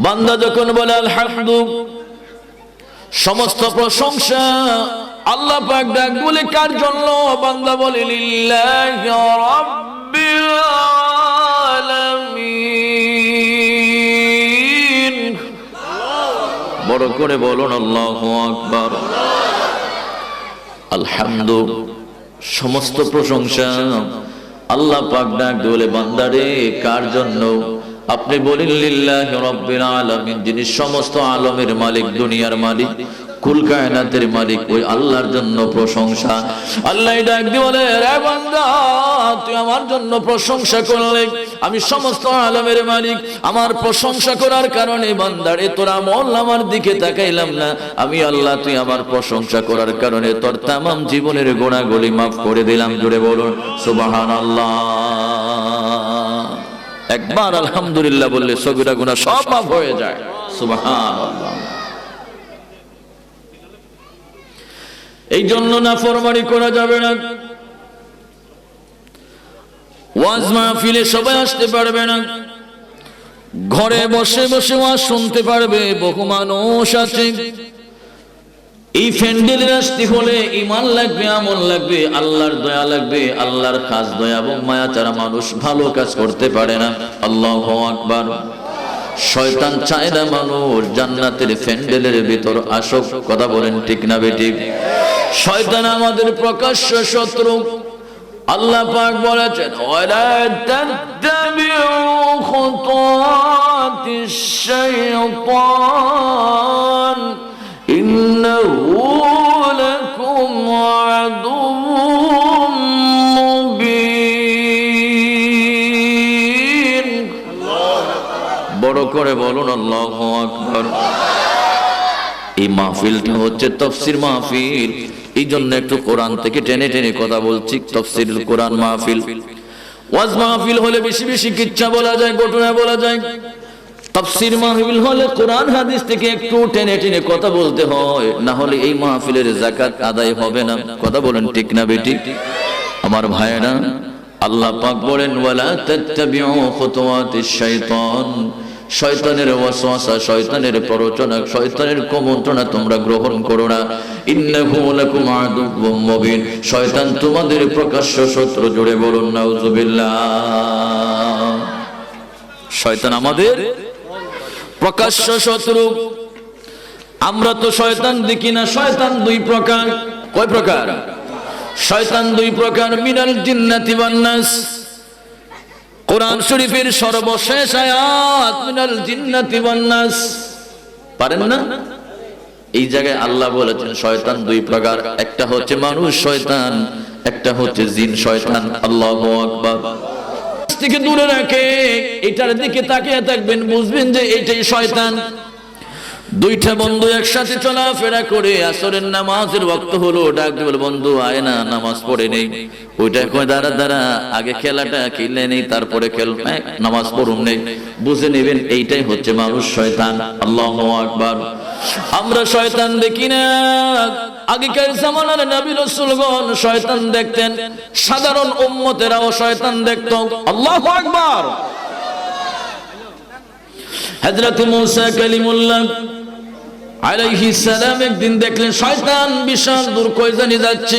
বান্দা যখন বলে, আলহামদু সমস্ত প্রশংসা আল্লাহ পাক ডাক বলে, কার জন্য? বান্দা বলে, লিল্লাহি রাব্বিল আলামিন। বড় করে বলুন, আল্লাহু আকবার। আলহামদু। সমস্ত প্রশংসা আল্লাহ পাক ডাক বলে বান্দারে কার জন্য? আপনি বলেন, লিল্লাহি রাব্বিল আলামিন যিনি সমস্ত আলমের মালিক, দুনিয়ার মালিক, কুল কায়নাতের মালিক, ওই আল্লাহর জন্য প্রশংসা। আল্লাহ ডাক দিয়ে বলে রে বান্দা, তুই আমার জন্য প্রশংসা করলে। আমি সমস্ত আলমের মালিক, আমার প্রশংসা করার কারণে বান্দারে, তোরা মল আমার দিকে তাকাইলাম না। আমি আল্লাহ, তুই আমার প্রশংসা করার কারণে তোর তামাম জীবনের গোড়াগুলি মাফ করে দিলাম। জুড়ে বলুন সুবাহান আল্লাহ একবার আলহামদুলিল্লাহ বললে সবিরা গুণা সব মাফ হয়ে যায়। এই জন্য না ফরমারি করা যাবে না। ওয়াজ মাহফিলে সবাই আসতে পারবে না। ঘরে বসে বসে ওয়াজ শুনতে পারবে, বহু মানুষ আছে। এই ফ্যান্ডেলে আসতে হলে ইমান লাগবে, আমল লাগবে, আল্লাহর দয়া লাগবে, আল্লাহর খাস দয়া এবং মায়া ছাড়া মানুষ ভালো কাজ করতে পারে না। আল্লাহ আকবার। শয়তান চায় না মানুষ জান্নাতের ফ্যান্ডেলের ভিতর আসক, কথা বলেন ঠিক না বেঠিক শয়তান আমাদের প্রকাশ্য শত্রু। আল্লাহ পাক বলেছেন, ওয়ালা বড় করে বলুন, আল্লাহু আকবার। এই মাহফিলটা হচ্ছে তফসির মাহফিল। এই জন্য একটু কোরআন থেকে টেনে টেনে কথা বলছি তফসির কোরআন মাহফিল। ওয়াজ মাহফিল হলে বেশি বেশি কিচ্ছা বলা যায়, ঘটনা বলা যায়। তফসির মাহফিল হলে কোরআন হাদিস থেকে একটু টেনে টেনে কথা বলতে হয়। না হলে এই মাহফিলের জাকাত আদায় হবে না। কথা বলেন ঠিক না বেটি? আমার ভাইয়েরা, আল্লাহ পাক বলেন, ওয়ালা তাত্তাবিউ খুতুওয়াতিশ শাইতান। শয়তানের ওয়াসওয়াসা, শয়তানের প্ররোচনা, শয়তানের কুমন্ত্রণা তোমরা গ্রহণ করো না। ইন্নাহু লাকুম আদুউম মুবিন। শয়তান তোমাদের প্রকাশ্য শত্রু জুড়ে বলুন, নাউজুবিল্লাহ। শয়তান আমাদের প্রকাশ্য শত্রু। আমরা তো শয়তান দেখি না, শয়তান দুই প্রকার। কয় প্রকার? শয়তান দুই প্রকার, মিনাল জিন্নাতি ওয়ান নাস। কোরআন শরীফের সর্বশেষ আয়াত, মিনাল জিন্নাতি ওয়ান নাস। পারেন না? এই জায়গায় আল্লাহ বলেছেন, শয়তান দুই প্রকার। একটা হচ্ছে মানুষ শয়তান, একটা হচ্ছে জিন শয়তান। আল্লাহু আকবার। থেকে দূরে রাখে এটার দিকে তাকিয়ে থাকবেন বুঝবেন যে এটাই শয়তান। দুইটা বন্ধু একসাথে চলাফেরা করে আসরের নামাজের বক্ত হলো ডাক দিয়ে বন্ধু আয় না নামাজ পড়ে নেই। ওইটা কয় দাঁড়া দাঁড়া আগে খেলাটা খেলে নেই তারপরে খেল হ্যাঁ, নামাজ পড়ুন নেই। বুঝে নেবেন এইটাই হচ্ছে মানুষ শয়তান। আল্লাহ আকবার। আমরা শয়তান দেখি না। আগেকার জামানার নবী রাসূলগণ শয়তান দেখতেন, সাধারণ উম্মতেরাও শয়তান দেখতো। আল্লাহু আকবার। হযরত মুসা কালিমুল্লাহ আলাইহিস সালাম একদিন দেখলেন, শয়তান বিশাল দূর কই জানি যাচ্ছে।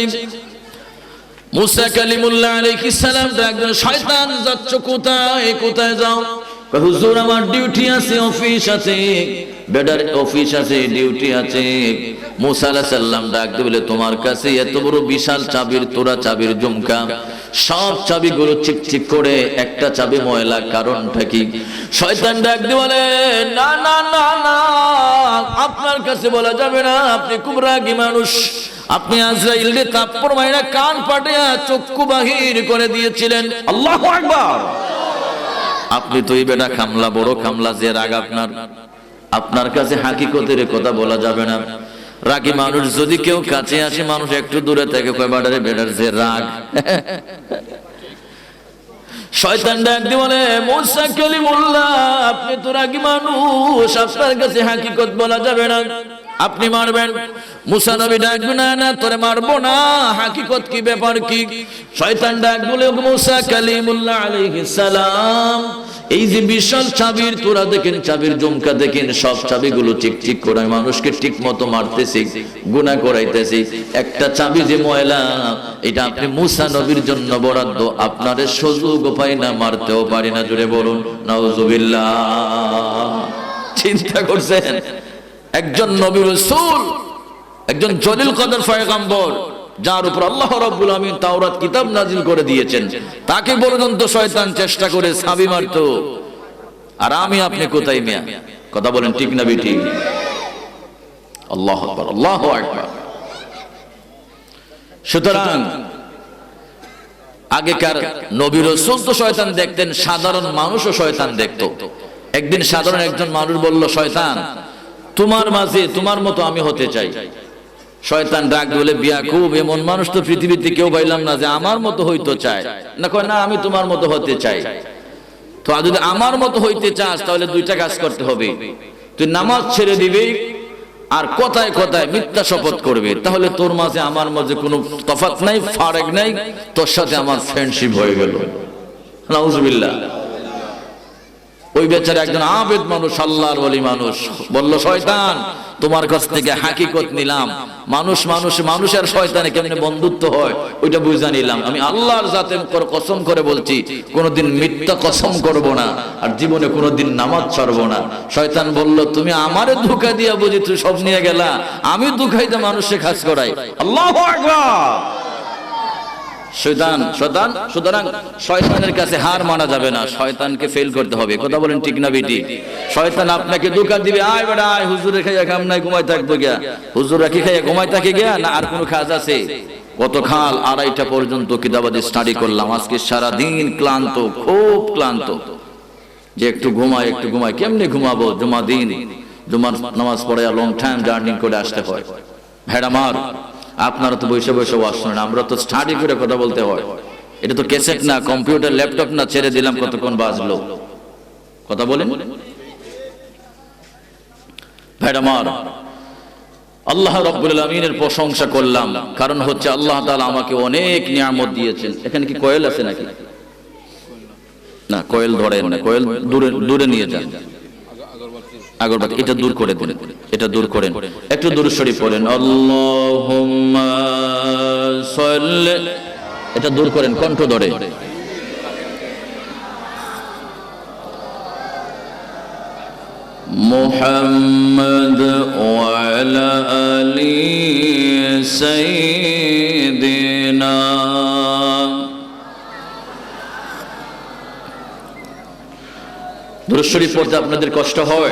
মুসা কালিমুল্লাহ আলাইহিস সালাম ডাকলেন শয়তান যাচ্ছ কোথায় কোথায় যাও? হুজুর, আমার ডিউটি আছে, অফিস আছে। বেডার অফিস আছে ডিউটি আছে। মুসা আলাইহিস সালাম ডাকতে বলে তোমার কাছে এত বড় বিশাল চাবির তোরা চাবির জুমকা সব চাবিগুলো চিকচিক করে একটা চাবি ময়লা কারণটা কি? শয়তান ডাক দিয়ে বলে না না না না আপনার কাছে বলা যাবে না আপনি খুব রাগী মানুষ। আপনি আজরাইলে তাপ্পর মাইরা কান পাটিয়া চক্ষু বাহির করে দিয়েছিলেন। আল্লাহু আকবার। আপনি তো এই বেটা খামলা বড় খামলা যে রাগ আপনার। আপনার কাছে হাকিকতের কথা বলা যাবে না। রাগি মানুষ যদি কেউ কাছে আসে মানুষ একটু দূরে থেকে কয় বাডারে বেটার যে রাগ। শয়তান ডাক দিয়ে বলে মুসা কালিমুল্লাহ আপনি তো রাগি মানুষ আপনার কাছে হাকিকত বলা যাবে না। আপনি মারবেন। মুসা নবী ডাক না না, তোরে মারবো না। হাকিকত কি ব্যাপার কি? শয়তান ডাক বলে মুসা কালিমুল্লাহ আলাইহিস সালাম, এই যে বিশাল চাবির তোরা দেখেন, চাবির জমকা দেখেন, সব চাবিগুলো ঠিক ঠিক করে মানুষকে ঠিক মতো মারতেছি গুণা করাইতেছি। একটা চাবি যে ময়লা, এটা আপনি মুসা নবীর জন্য বরাদ্দ, আপনার সুযোগ পাই না, মারতেও পারি না জুড়ে বলুন, নাউজুবিল্লাহ। চিন্তা করছেন? একজন নবী রসুল, একজন জলিল কদর পয়গম্বর, যার উপর আল্লাহ রাব্বুল আমিন তাওরাত কিতাব নাজিল করে দিয়েছেন। তাকে পর্যন্ত শয়তান চেষ্টা করে সাবি মারতো। আর আমি, আপনি কোথায় মিয়া? কথা বলেন ঠিক না বেটি আল্লাহ আকবার, আল্লাহু আকবার। সুতরাং, আগেকার নবী রসুল তো শয়তান দেখতেন, সাধারণ মানুষও শয়তান দেখতো। একদিন সাধারণ একজন মানুষ বলল, শয়তান তোমার মাঝে, তোমার মতো আমি হতে চাই। শয়তান ডাক বলে, বিয়া খুব এমন মানুষ তো পৃথিবীতে কেউ পাইলাম না যে আমার মতো হইতে চায়। না কয়, না, আমি তোমার মতো হতে চাই। তো যদি আমার মতো হইতে চাস, তাহলে দুইটা কাজ করতে হবে। তুই নামাজ ছেড়ে দিবি আর কথায় কথায় মিথ্যা শপথ করবে। তাহলে তোর মাঝে, আমার মাঝে কোনো তফাৎ নাই, ফারেক নাই, তোর সাথে আমার ফ্রেন্ডশিপ হয়ে গেল। নাউজুবিল্লাহ। ওই বেচারা একজন আবেদ মানুষ, আল্লাহর বলি মানুষ। বলল, শয়তান, তোমার কাছ থেকে হাকিকত নিলাম। মানুষ মানুষ, মানুষের শয়তানে কেমনে বন্ধুত্ব হয়, ওইটা বুঝা নিলাম। আমি আল্লাহর জাতে কসম করে বলছি, কোনোদিন মিথ্যা কসম করব না, আর জীবনে কোনোদিন নামাজ ছাড়ব না। শয়তান বলল, তুমি আমারে ধোকা দিয়া বুঝি তুই সব নিয়ে গেলা। আমি ধোকাইতে মানুষে কাজ করাই। আল্লাহ শয়তান শয়তান সুতরাং শয়তানের কাছে হার মানা যাবে না। শয়তানকে ফেল করতে হবে। কথা বলেন ঠিক না বেটি? শয়তান আপনাকে দোকান দিবে। আয় বেটা, আয়, হুজুরে খাইয়া কাম নাই ঘুমাই থাকব গিয়া হুজুর রাখি খাইয়া ঘুমাই থাকে গিয়া? না আর কোনো কাজ আছে? কত খাল আড়াইটা পর্যন্ত কিতাবাদি স্টাডি করলাম। আজকে সারা দিন ক্লান্ত, খুব ক্লান্ত। যে একটু ঘুমাই একটু ঘুমাই কেমনে ঘুমাবো? জমা দিন, জুমার নামাজ পড়ে লং টাইম জার্নি করে আসতে হয়। ভেড়া মার আপনারা তো বসে বসে ওয়াজ শোনেন, আমরা তো স্টাডি করে কথা বলতে হয়। এটা তো ক্যাসেট না কম্পিউটার ল্যাপটপ না, ছেড়ে দিলাম, কতক্ষণ বাজলো? কথা বলেন। আল্লাহ রব্বুল আলমিনের প্রশংসা করলাম, কারণ হচ্ছে আল্লাহ তাআলা আমাকে অনেক নিয়ামত দিয়েছেন। এখানে কি কয়েল আছে নাকি? না, কয়েল ধরেন না, কয়েল দূরে দূরে নিয়ে যান। আগরবাতি এটা দূর করে দিন। এটা দূর করেন। একটু দূর শরীফ পড়েন। এটা দূর করেন কণ্ঠ ধরে। মুহাম্মদ আলি সাইয়্যিদিনা। দুরূদ শরীফ পড়তে আপনাদের কষ্ট হয়?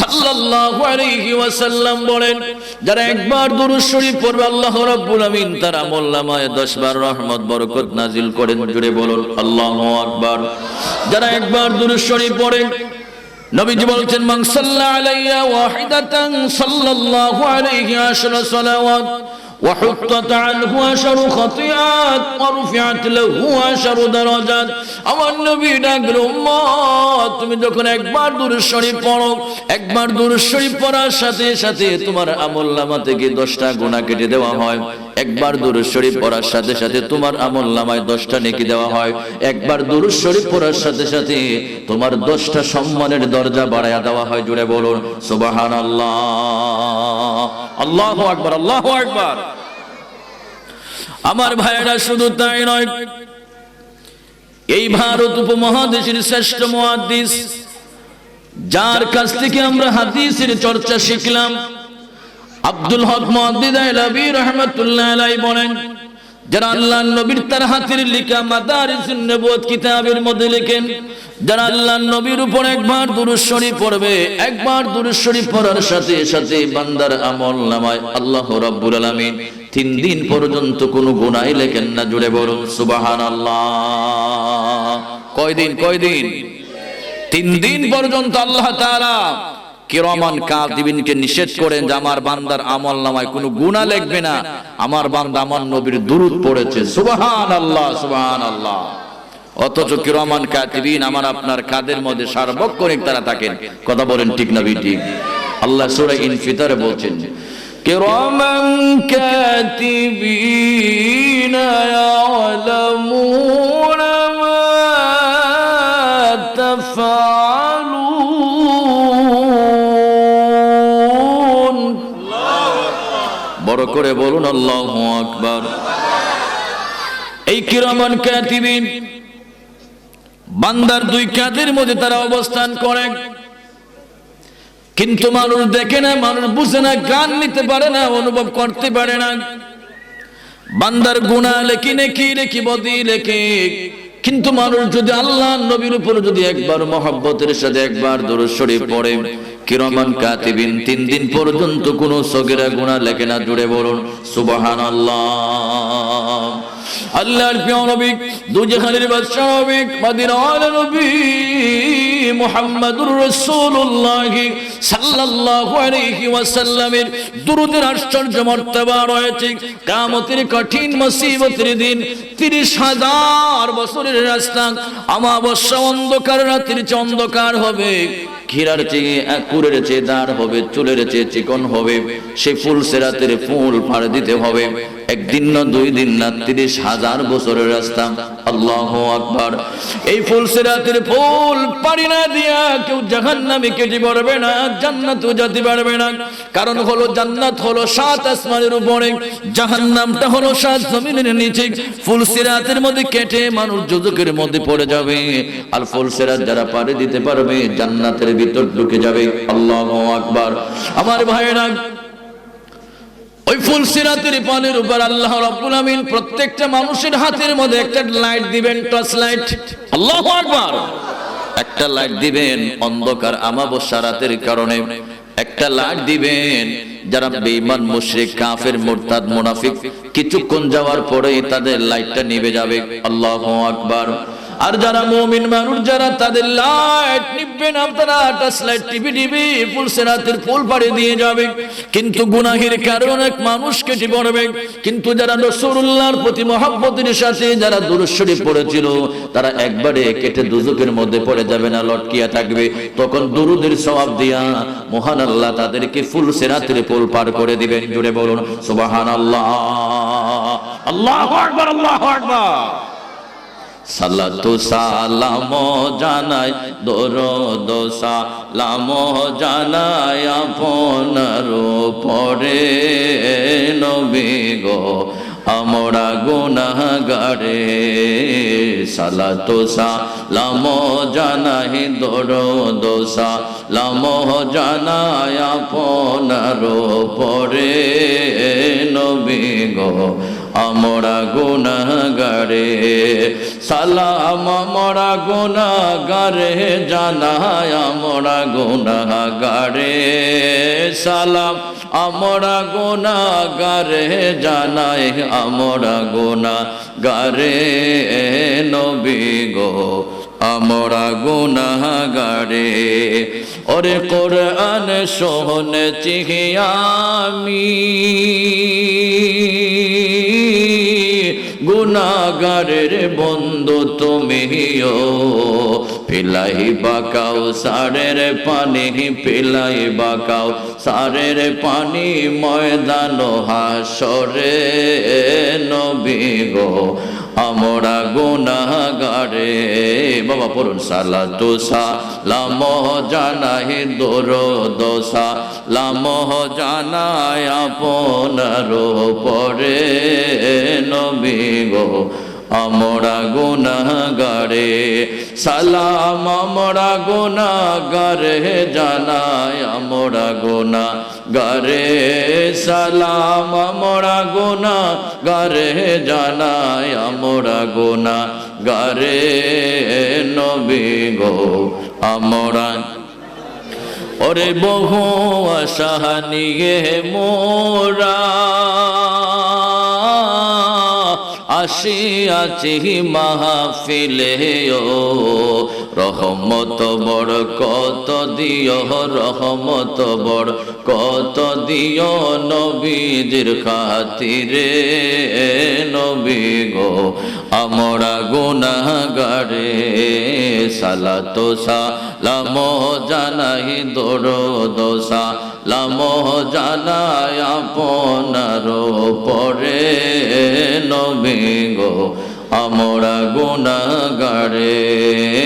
সাল্লাল্লাহু আলাইহি ওয়াসাল্লাম বলেন, যারা একবার দুরূদ শরীফ পড়বে, আল্লাহ রাব্বুল আমিন তার আমলনামায় 10 বার রহমত, বরকত নাজিল করেন, জুড়ে বলুন যারা একবার দুরূদ পড়েন নবীজি বলছেন, মান সাল্লা আলাইয়া ওয়াহিদাতান সাল্লাল্লাহু وحطت عنه عشر خطيئات ورفعت له عشر درجات আমার নবী ডাকল উম্মত তুমি যখন একবার দুরূদ শরীফ পড়ো একবার দুরূদ শরীফ পড়ার সাথে সাথে তোমার আমলনামা থেকে 10টা গুনাহ কেটে দেওয়া হয় একবার দুরূদ শরীফ পড়ার সাথে সাথে তোমার আমলনামায় 10টা নেকি দেওয়া হয় একবার দুরূদ শরীফ পড়ার সাথে সাথে তোমার 10টা সম্মানের দরজা বাড়ায়া দেওয়া হয় জুড়ে বলুন সুবহানাল্লাহ আল্লাহু আকবার আল্লাহু আকবার আমার ভাইয়েরা, শুধু তাই নয়, এই ভারত উপমহাদেশের শ্রেষ্ঠ মহাদিস যার কাছ থেকে আমরা হাদিসের চর্চা শিখলাম, আব্দুল হক মহাদিদ আলাবি রহমতুল্লাহ আলাই বলেন যারা আল্লাহ নবীর তার হাতের লেখা মাদারিসুন নবুয়ত কিতাবের মধ্যে লেখেন, যারা আল্লাহ নবীর উপর একবার দুরূদ শরীফ পড়বে, একবার দুরূদ শরীফ পড়ার সাথে সাথে বান্দার আমল নামায় আল্লাহ রাব্বুল আলামিন তিন দিন পর্যন্ত কোনো গুনাহ লেখেন না জুড়ে বলুন, সুবহানাল্লাহ। কয়দিন কয়দিন? তিন দিন পর্যন্ত আল্লাহ তাআলা কিরমান কাতিবিনকে নিষেধ করেন যে আমার বান্দার আমল নামায় কোনো গুণা লিখবে না। আমার বান্দা আমার নবীর দুরূদ পড়েছে। সুবহানাল্লাহ সুবহানাল্লাহ। অথচ কিরমান কাতিবিন আমার আপনার কাদের মধ্যে সার্বক্ষণিক তারা থাকেন। কথা বলেন ঠিক না ঠিক আল্লাহ সূরা ইনফিতারে বলছেন কিরামান কাতিবিন ইয়ালামুনা মা তাফআলুন করে বলুন, আল্লাহু আকবার এই কিরামান কাতিবিন, বান্দার দুই কাঁধের মধ্যে তারা অবস্থান করে। কিন্তু মানুষ দেখে না, মানুষ বুঝে না, গান নিতে পারে না, অনুভব করতে পারে না। বান্দার গুণা লেখি নেকি লেখি বদি, লেখে। কিন্তু মানুষ যদি আল্লাহ নবীর উপর যদি একবার মহব্বতের সাথে একবার দরুদ শরীফ পড়ে কিরমান কাতিবিন তিন দিন পর্যন্ত কোন সগেরা গুণা লেখে না জুড়ে বলুন সুবহানাল্লাহ। আল্লাহর প্রিয় নবী দুজাহানের বাদশা নবী মদিনার নবী মুহাম্মাদুর রাসূলুল্লাহ সাল্লাল্লাহু আলাইহি ওয়াসাল্লামের দুরূদের আশ্চর্য মর্তবা রয়েছে। কিয়ামতের কঠিন মুসিবতের দিন 30 হাজার বছরের রাস্তা আমাবস্যা অন্ধকার রাত্রির চেয়ে অন্ধকার হবে। ক্ষীরার চেয়ে কুরের চেয়ে দাঁড় হবে, চুলের চেয়ে চিকন হবে। সে ফুল সেরাতের ফুল ফাড় দিতে হবে। একদিন না দুই দিন না তিরিশ হাজার বছরের রাস্তা। আল্লাহ আকবার। এই ফুল সেরাতের ফুল পারি না দিয়া কেউ জাহান নামে কেটে পারবে না, জান্নাত যেতে পারবে না। কারণ হলো জান্নাত হলো সাত আসমানের উপরে জাহান নামটা হলো সাত জমিনের নিচে। ফুল সেরাতের মধ্যে কেটে মানুষ যোজকের মধ্যে পড়ে যাবে। আর ফুল সেরাত যারা পারে দিতে পারবে, জান্নাতের ভিতর ঢুকে যাবে। আল্লাহ আকবার। আমার ভাইয়েরা ওই ফুল সিরাতের পানের উপর আল্লাহ রাব্বুল আমিন প্রত্যেকটা মানুষের হাতের মধ্যে একটা লাইট দিবেন, টর্চ লাইট। আল্লাহু আকবার। একটা লাইট দিবেন অন্ধকার, আমাবস্যা রাতের কারণে। একটা লাইট দিবেন যারা বেঈমান, মুশরিক, কাফের, মুরতাদ, মুনাফিক। কিছুক্ষণ যাওয়ার পরেই তাদের লাইটটা নিভে যাবে। আল্লাহু আকবার। আর যারা মুমিন মানুষ, যারা তাদের লাইট নিবে না, তারা টাচ লাইট টিভি টিভি ফুল সেরাতের ফুল পাড়ে দিয়ে যাবে। কিন্তু গুনাহের কারণে এক মানুষ কেটে পড়বে কিন্তু যারা রসুল্লাহর প্রতি মহাব্বতের সাথে যারা দুরস্বরী পড়েছিল, তারা একবারে কেটে দুজকের মধ্যে পড়ে যাবে না, লটকিয়া থাকবে। তখন দুরুদের সওয়াব দিয়া মহান আল্লাহ তাদেরকে ফুল সেরাতের ফুল পার করে দিবেন। জুড়ে বলুন, সুবহানাল্লাহ। আল্লাহু আকবার আল্লাহু আকবার। সালাতু সালাম জানাই, দরদ সালাম জানাই আপনার পরে নবী গো, আমরা গুনাহগারে। সালাতু সালাম জানাই, দরদ সালাম জানাই আপনার পরে নবী গো, আমরা গুনাহগারে সালাম আমরা গুনাহগারে জানাই আমরা গুনাহগারে সালাম আমরা গুনাহগারে জানাই আমরা গুনাহগারে নবী গো, আমরা গুনাহগারে ওরে কোরআন শোনেছি আমি। গুনাগারের বন্ধু তুমিও পিলাই বাকাও সারের পানি পিলাই বাকাও সারের পানি ময়দান হাসরে নবী গো। আমরা গুনাগারে বাবা, পড়ুন সালা তোসা লাম জানাই দোর দোসা লাম জানাই আপনার পরে নবী গো। আমরা গুনাগারে সালাম আমরা গুনাগারে জানাই আমরা গুনা গারে সালাম, আমরা গোনা গারে জানাই, আমরা গোনা গারে নবী গো, আমরা ওরে বহু আসাহানি নিয়ে মোরা আসিয়াছি মাহফিলে ফিলে রহমত বড় কত দিও রহমত বড় কত দিও নবীজির খাতিরে, নবী গো। আমরা গুনাহগারে, সালাতো সালাম জানাই দোড়ো দোসা লাম জানাই আপনার পরে নবী গো, আমরা গুনাহগারে